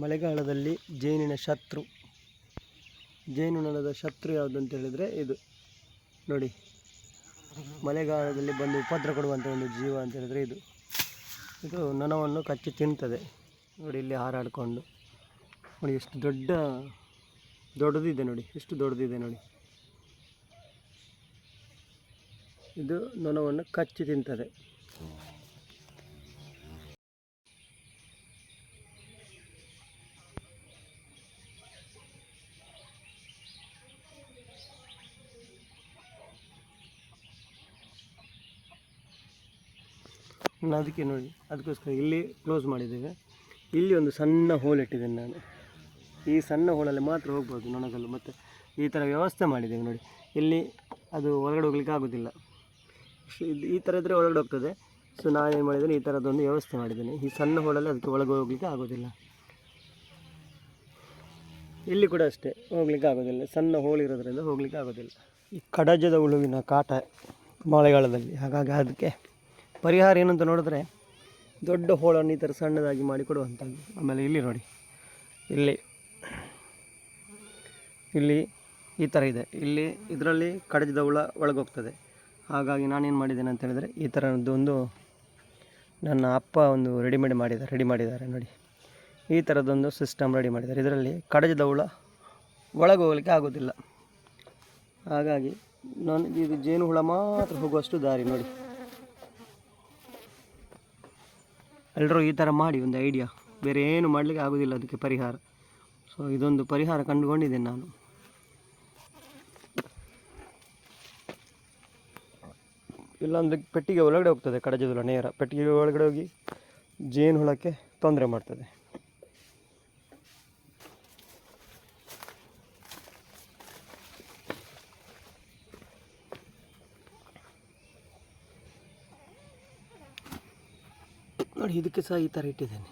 ಮಳೆಗಾಲದಲ್ಲಿ ಜೇನಿನ ಶತ್ರು. ಜೇನುನೊಣದ ಶತ್ರು ಯಾವುದು ಅಂತ ಹೇಳಿದರೆ ಇದು. ನೋಡಿ, ಮಳೆಗಾಲದಲ್ಲಿ ಬಂದು ಉಪದ್ರ ಕೊಡುವಂಥ ಒಂದು ಜೀವ ಅಂತ ಹೇಳಿದರೆ ಇದು. ಇದು ನೊಣವನ್ನು ಕಚ್ಚಿ ತಿಂತದೆ. ನೋಡಿ, ಇಲ್ಲಿ ಹಾರಾಡಿಕೊಂಡು. ನೋಡಿ, ಎಷ್ಟು ದೊಡ್ಡ, ದೊಡ್ಡದಿದೆ ನೋಡಿ, ಎಷ್ಟು ದೊಡ್ಡದಿದೆ ನೋಡಿ. ಇದು ನೊಣವನ್ನು ಕಚ್ಚಿ ತಿಂತದೆ. ಅದಕ್ಕೆ ನೋಡಿ, ಅದಕ್ಕೋಸ್ಕರ ಇಲ್ಲಿ ಕ್ಲೋಸ್ ಮಾಡಿದ್ದೇವೆ. ಇಲ್ಲಿ ಒಂದು ಸಣ್ಣ ಹೋಲ್ ಇಟ್ಟಿದ್ದೇನೆ ನಾನು. ಈ ಸಣ್ಣ ಹೋಲಲ್ಲಿ ಮಾತ್ರ ಹೋಗ್ಬೋದು ನೊಣಗಲ್ಲು, ಮತ್ತು ಈ ಥರ ವ್ಯವಸ್ಥೆ ಮಾಡಿದ್ದೇವೆ ನೋಡಿ. ಇಲ್ಲಿ ಅದು ಒಳಗಡೆ ಹೋಗ್ಲಿಕ್ಕೆ ಆಗೋದಿಲ್ಲ. ಈ ಥರ ಇದ್ದರೆ ಒಳಗಡೆ ಹೋಗ್ತದೆ. ಸೊ ನಾನೇನು ಮಾಡಿದ್ದೇನೆ, ಈ ಥರದ್ದೊಂದು ವ್ಯವಸ್ಥೆ ಮಾಡಿದ್ದೇನೆ. ಈ ಸಣ್ಣ ಹೋಲಲ್ಲಿ ಅದಕ್ಕೆ ಒಳಗೆ ಹೋಗ್ಲಿಕ್ಕೆ ಆಗೋದಿಲ್ಲ. ಇಲ್ಲಿ ಕೂಡ ಅಷ್ಟೇ, ಹೋಗ್ಲಿಕ್ಕೆ ಆಗೋದಿಲ್ಲ. ಸಣ್ಣ ಹೋಲ್ ಇರೋದ್ರಿಂದ ಹೋಗ್ಲಿಕ್ಕೆ ಆಗೋದಿಲ್ಲ. ಈ ಕಡಜದ ಹುಳುವಿನ ಕಾಟ ಮಳೆಗಾಲದಲ್ಲಿ, ಹಾಗಾಗಿ ಅದಕ್ಕೆ ಪರಿಹಾರ ಏನಂತ ನೋಡಿದ್ರೆ ದೊಡ್ಡ ಹೋಳನ್ನು ಈ ಥರ ಸಣ್ಣದಾಗಿ ಮಾಡಿ ಕೊಡುವಂಥದ್ದು ಆಮೇಲೆ ಇಲ್ಲಿ ನೋಡಿ, ಇಲ್ಲಿ ಇಲ್ಲಿ ಈ ಥರ ಇದೆ. ಇಲ್ಲಿ ಇದರಲ್ಲಿ ಕಡಜದ ಹುಳ ಒಳಗೋಗ್ತದೆ. ಹಾಗಾಗಿ ನಾನೇನು ಮಾಡಿದ್ದೇನೆ ಅಂತ ಹೇಳಿದರೆ ಈ ಥರದ್ದು ಒಂದು ನನ್ನ ಅಪ್ಪ ಒಂದು ರೆಡಿಮೇಡ್ ಮಾಡಿದ್ದಾರೆ ರೆಡಿ ಮಾಡಿದ್ದಾರೆ ನೋಡಿ. ಈ ಥರದ್ದೊಂದು ಸಿಸ್ಟಮ್ ರೆಡಿ ಮಾಡಿದ್ದಾರೆ. ಇದರಲ್ಲಿ ಕಡಜದ ಹುಳ ಒಳಗೋಗಲಿಕ್ಕೆ ಆಗೋದಿಲ್ಲ. ಹಾಗಾಗಿ ನಾನು ಇದು ಜೇನು ಹುಳ ಮಾತ್ರ ಹೋಗುವಷ್ಟು ದಾರಿ ನೋಡಿ. ಎಲ್ಲರೂ ಈ ಥರ ಮಾಡಿ ಒಂದು ಐಡಿಯಾ ಬೇರೆ ಏನು ಮಾಡಲಿಕ್ಕೆ ಆಗೋದಿಲ್ಲ ಅದಕ್ಕೆ ಪರಿಹಾರ. ಸೊ ಇದೊಂದು ಪರಿಹಾರ ಕಂಡುಕೊಂಡಿದ್ದೇನೆ ನಾನು. ಇಲ್ಲೊಂದು ಪೆಟ್ಟಿಗೆ ಒಳಗಡೆ ಹೋಗ್ತದೆ, ಕಡಜದುಳ ನೇರ. ಪೆಟ್ಟಿಗೆ ಒಳಗಡೆ ಹೋಗಿ ಜೇನು ಹುಳಕ್ಕೆ ತೊಂದರೆ ಮಾಡ್ತದೆ. ನೋಡಿ ಇದಕ್ಕೆ ಸಹ ಈ ಥರ ಇಟ್ಟಿದ್ದೇನೆ.